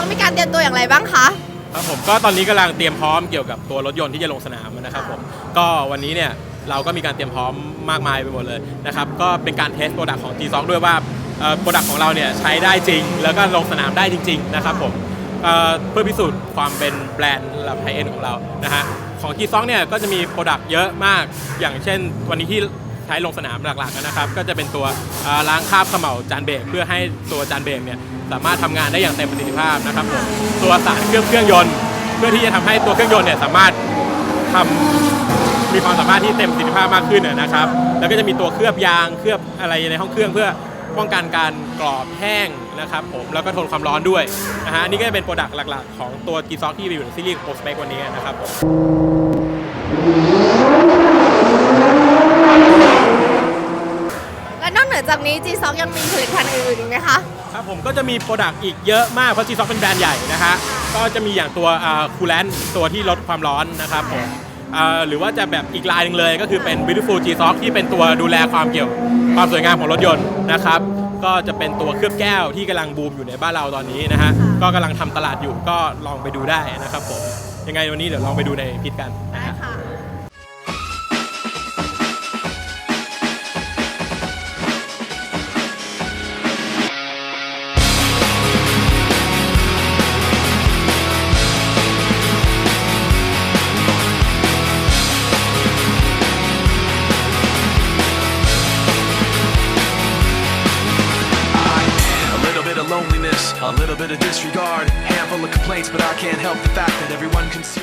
อะไรบ้างคะ ครับผมก็ตอนนี้กำลังเตรียมพร้อมเกี่ยวกับตัวรถยนต์ที่จะลงสนามนะครับผมก็วันนี้เนี่ยเราก็มีการเตรียมพร้อมมากมายไปหมดเลยนะครับก็เป็นการเทสโปรดักต์ของ G2 ด้วยว่าโปรดักต์ของเราเนี่ยใช้ได้จริง แล้วก็ลงสนามได้จริง ๆ นะครับผมเอ่อเพื่อพิสูจน์ความเป็นแบรนด์ระดับไฮเอ็นของเรานะฮะของ G2 เนี่ยก็จะมีโปรดักต์เยอะมากอย่างเช่น วันนี้ที่ ใช้ลงสนามหลักๆนะครับ ก็จะเป็นตัวล้างคราบเขม่าจานเบรกเพื่อให้ตัวจานเบรกเนี่ยสามารถทำงานได้อย่างเต็มประสิทธิภาพนะครับผมตัวสารเคลือบเครื่องยนต์ เพื่อที่จะทำให้ตัวเครื่องยนต์เนี่ยสามารถทำมีความสามารถที่เต็มประสิทธิภาพมากขึ้นนะครับ แล้วก็จะมีตัวเคลือบยางเคลือบอะไรในห้องเครื่องเพื่อป้องกันการกรอบแห้งนะครับผมแล้วก็ทนความร้อนด้วยนะฮะอันนี่ก็จะเป็นโปรดักต์หลัก ๆ ของตัว g ีซ็อกที่อยู่ในซีรีส์โ s สเปกวันนี้นะครับผม และนอกเหนือจากนี้ G2 ยังมีผลิตภัณฑ์อื่นๆอีกไหมคะ ครับผมก็จะมีโปรดักต์อีกเยอะมากเพราะ g ีซ็อกเป็นแบรนด์ใหญ่นะฮะก็จะมีอย่างตัวคูลแลนตัวที่ลดความร้อนนะครับผมอ่าหรือว่าจะแบบอีกลายหนึ่งเลยก็คือเป็น Beautiful G s o c ที่เป็นตัวดูแลความเกี่ยวความสวยงามของรถยนต์นะครับก็จะเป็นตัวเคลือบแก้วที่กำลังบูมอยู่ในบ้านเราตอนนี้นะฮะค่ะก็กำลังทำตลาดอยู่ก็ลองไปดูได้นะครับผมยังไงวันนี้เดี๋ยวลองไปดูในพิทกันนะได้ฮะ a little bit of disregard, handful of complaints, but I can't help the fact that everyone can see.